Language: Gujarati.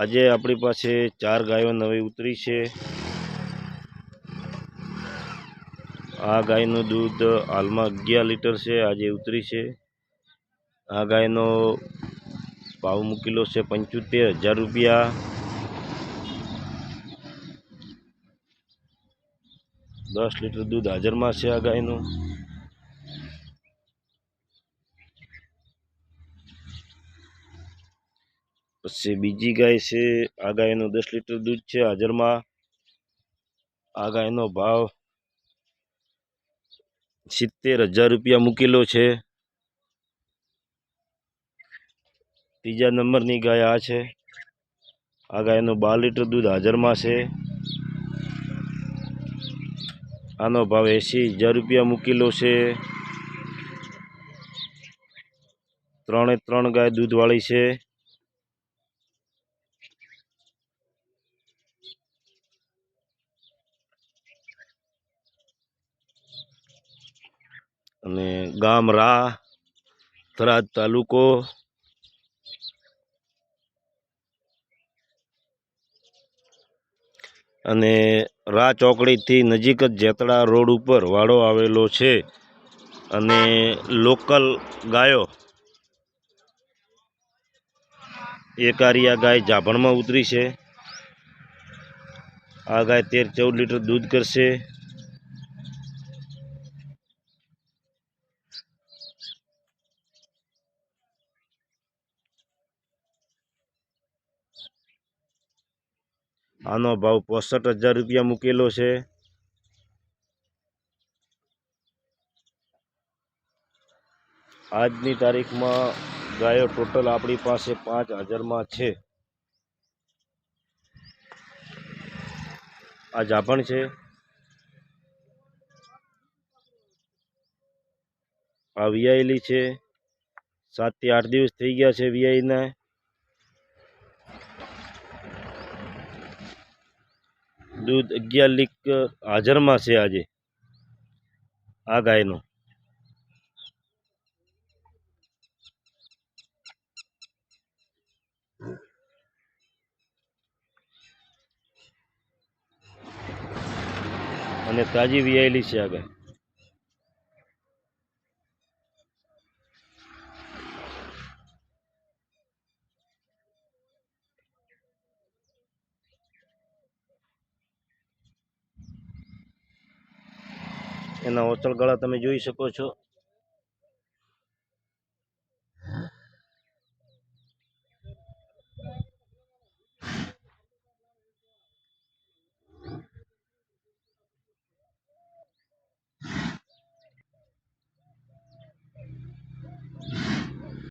આજે આપણી પાસે ચાર ગાયો નવી ઉતરી છે. આ ગાયનું દૂધ હાલમાં અગિયાર લીટર છે, આજે ઉતરી છે. આ ગાયનો ભાવ મૂકેલો છે પંચોતેર હજાર રૂપિયા. દસ લીટર દૂધ હાજરમાં છે આ ગાયનું. પછી બીજી ગાય છે, આ ગાયનું દસ લીટર દૂધ છે, હાજરમાં. આ ગાયનો ભાવ સિત્તેર હજાર રૂપિયા મૂકેલો છે. ત્રીજા નંબરની ગાય આ છે. આ ગાયનું બાર લીટર દૂધ હાજરમાં છે. આનો ભાવ એંસી હજાર રૂપિયા મૂકેલો છે. ત્રણે ત્રણ ગાય દૂધવાળી છે. અને ગામ રા થરાદ તાલુકો. અને રા ચોકડીથી નજીક જ જેતડા રોડ ઉપર વાડો આવેલો છે અને લોકલ ગાયો. એકારિયા ગાય જાભણમાં ઉતરી છે. આ ગાય તેર ચૌદ લીટર દૂધ કરશે. આનો ભાવ પોસઠ હજાર રૂપિયા મૂકેલો છે. આજની તારીખમાં ગાયો ટોટલ આપણી પાસે પાંચ હજારમાં છે. આ જાભણ છે. આ વિયાયેલી છે. સાતથી આઠ દિવસ થઈ ગયા છે વિયાઈને દૂધ અગિયાર લીટર હાજરમાં છે આજે. આ ગાયનું. અને તાજી વિયાયેલી છે આ ગાય. એના ઓચળ ગળા તમે જોઈ શકો છો.